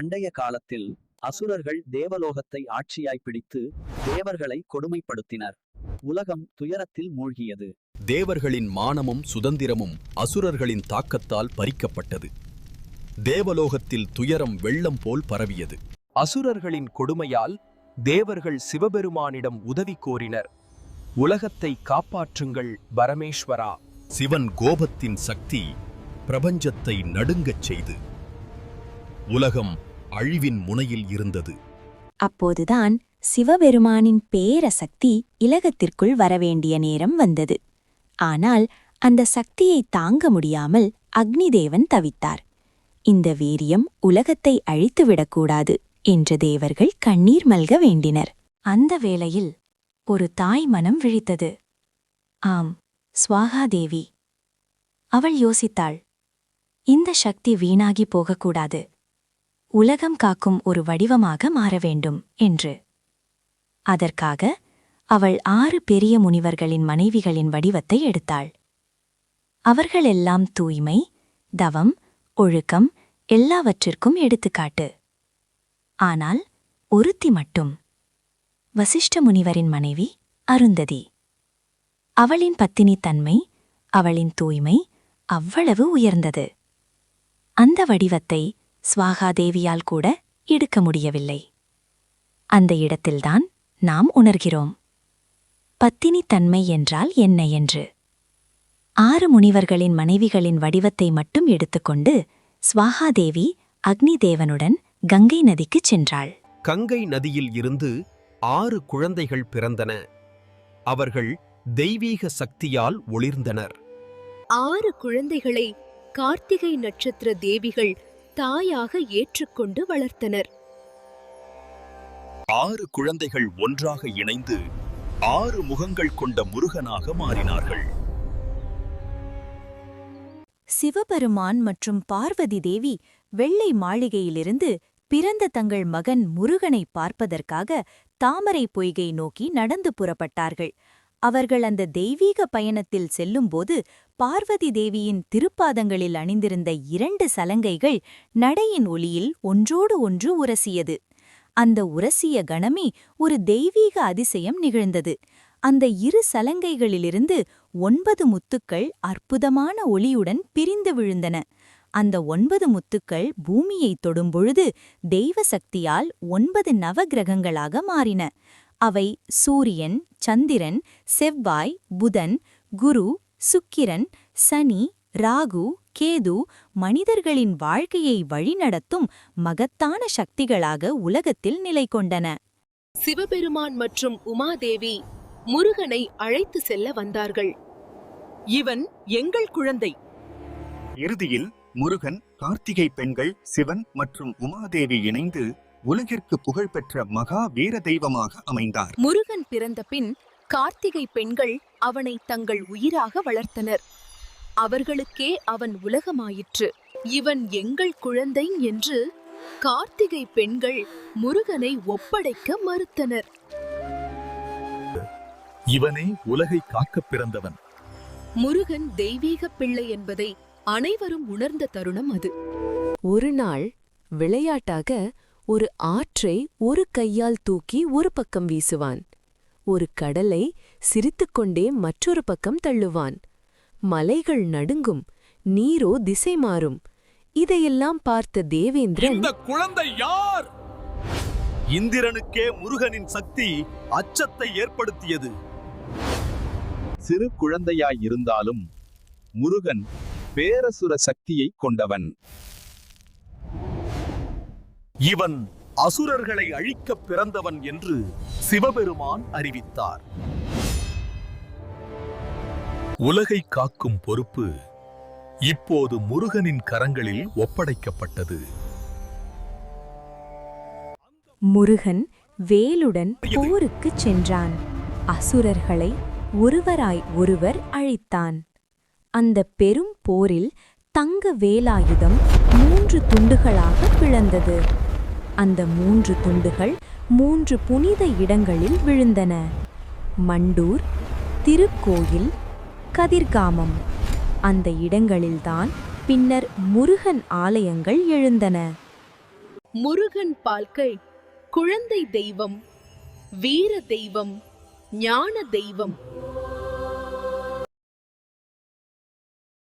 பண்டைய காலத்தில் அசுரர்கள் தேவலோகத்தை ஆட்சியாய் பிடித்து தேவர்களை கொடுமைப்படுத்தினர். உலகம் துயரத்தில் மூழ்கியது. தேவர்களின் மானமும் சுதந்திரமும் அசுரர்களின் தாக்கத்தால் பறிக்கப்பட்டது. தேவலோகத்தில் துயரம் வெள்ளம் போல் பரவியது. அசுரர்களின் கொடுமையால் தேவர்கள் சிவபெருமானிடம் உதவி கோரினர். உலகத்தை காப்பாற்றுங்கள் பரமேஸ்வரா. சிவன் கோபத்தின் சக்தி பிரபஞ்சத்தை நடுங்கச் செய்து. உலகம் அழிவின் முனையில் இருந்தது. அப்போதுதான் சிவபெருமானின் பேரசக்தி இலகத்திற்குள் வரவேண்டிய நேரம் வந்தது. ஆனால் அந்த சக்தியை தாங்க முடியாமல் அக்னிதேவன் தவித்தார். இந்த வீரியம் உலகத்தை அழித்துவிடக்கூடாது என்று தேவர்கள் கண்ணீர் மல்க வேண்டினர். அந்த வேளையில் ஒரு தாய் மனம் விழித்தது. ஆம் ஸ்வாகாதேவி அவள் யோசித்தாள். இந்த சக்தி வீணாகி போகக்கூடாது. உலகம் காக்கும் ஒரு வடிவமாக மாற வேண்டும் என்று. அதற்காக அவள் ஆறு பெரிய முனிவர்களின் மனைவிகளின் வடிவத்தை எடுத்தாள். அவர்களெல்லாம் தூய்மை தவம் ஒழுக்கம் எல்லாவற்றிற்கும் எடுத்துக்காட்டு. ஆனால் ஒருத்தி மட்டும். வசிஷ்ட முனிவரின் மனைவி அருந்ததி. அவளின் பத்தினி தன்மை அவளின் தூய்மை அவ்வளவு உயர்ந்தது. அந்த வடிவத்தை ஸ்வாகாதேவியால் கூட எடுக்க முடியவில்லை. அந்த இடத்தில்தான் நாம் உணர்கிறோம். பத்தினித்தன்மை என்றால் என்ன என்று? ஆறு முனிவர்களின் மனைவிகளின் வடிவத்தை மட்டும் எடுத்துக்கொண்டு ஸ்வாகாதேவி அக்னிதேவனுடன் கங்கை நதிக்குச் சென்றாள். கங்கை நதியில் இருந்து ஆறு குழந்தைகள் பிறந்தன. அவர்கள் தெய்வீக சக்தியால் ஒளிர்ந்தனர். ஆறு குழந்தைகளை கார்த்திகை நட்சத்திர தேவிகள் தாயாக ஏற்றுக்கொண்டு வளர்த்தனர். ஆறு குழந்தைகள் ஒன்றாக இணைந்து ஆறு முகங்கள் கொண்ட முருகனாக மாறினார்கள். சிவபெருமான் மற்றும் பார்வதி தேவி வெள்ளை மாளிகையிலிருந்து பிறந்த தங்கள் மகன் முருகனை பார்ப்பதற்காக தாமரை பொய்கை நோக்கி நடந்து புறப்பட்டார்கள். அவர்கள் அந்த தெய்வீக பயணத்தில் செல்லும்போது பார்வதி தேவியின் திருப்பாதங்களில் அணிந்திருந்த இரண்டு சலங்கைகள் நடையின் ஒளியில் ஒன்றோடு ஒன்று உரசியது. அந்த உரசிய கணமே ஒரு தெய்வீக அதிசயம் நிகழ்ந்தது. அந்த இரு சலங்கைகளிலிருந்து ஒன்பது முத்துக்கள் அற்புதமான ஒளியுடன் பிரிந்து விழுந்தன. அந்த ஒன்பது முத்துக்கள் பூமியைத் தொடும்பொழுது தெய்வ சக்தியால் ஒன்பது நவகிரகங்களாக மாறின. அவை சூரியன் சந்திரன் செவ்வாய் புதன் குரு சுக்கிரன் சனி ராகு கேது மனிதர்களின் வாழ்க்கையை வழிநடத்தும் மகத்தான சக்திகளாக உலகத்தில் நிலை கொண்டன. சிவபெருமான் மற்றும் உமாதேவி முருகனை அழைத்து செல்ல வந்தார்கள். இவன் எங்கள் குழந்தை. இறுதியில் முருகன் கார்த்திகை பெண்கள் சிவன் மற்றும் உமாதேவி இணைந்து உலகிற்கு புகழ்பெற்ற மகா வீர தெய்வமாக அமைந்தார். முருகன் பிறந்த பின் கார்த்திகை பெண்கள் அவனை தங்கள் உயிராக வளர்த்தனர். அவர்களுக்கே அவன் உலகமாயிற்று. இவன் எங்கள் குழந்தை என்று கார்த்திகை பெண்கள் முருகனை ஒப்படைக்க மறுத்தனர். இவனே உலகை காக்கப் பிறந்தவன். முருகன் தெய்வீக பிள்ளை என்பதை அனைவரும் உணர்ந்த தருணம் அது. ஒரு நாள் விளையாட்டாக ஒரு ஆற்றை ஒரு கையால் தூக்கி ஒரு பக்கம் வீசுவான். ஒரு கடலை சிரித்துக்கொண்டே மற்றொரு பக்கம் தள்ளுவான். மலைகள் நடுங்கும் நீரோ திசை மாறும். இதையெல்லாம் பார்த்த தேவேந்திரன் இந்த குழந்தை யார்? இந்திரனுக்கே முருகனின் சக்தி அச்சத்தை ஏற்படுத்தியது. சிறு குழந்தையாயிருந்தாலும் முருகன் பேரசுர சக்தியை கொண்டவன். இவன் அசுரர்களை அழிக்கப் பிறந்தவன் என்று சிவபெருமான் அறிவித்தார். உலகை காக்கும் பொறுப்பு இப்போது முருகனின் கரங்களில் ஒப்படைக்கப்பட்டது. முருகன் வேலுடன் போருக்குச் சென்றான். அசுரர்களை ஒருவராய் ஒருவர் அழித்தான். அந்த பெரும் போரில் தங்க வேலாயுதம் மூன்று துண்டுகளாக பிளந்தது. அந்த மூன்று துண்டுகள் மூன்று புனித இடங்களில் விழுந்தன. மண்டூர் திருக்கோயில் கதிர்காமம். அந்த இடங்களில்தான் பின்னர் முருகன் ஆலயங்கள் எழுந்தன. முருகன் பால்கள் குழந்தை தெய்வம் வீர தெய்வம் ஞான தெய்வம்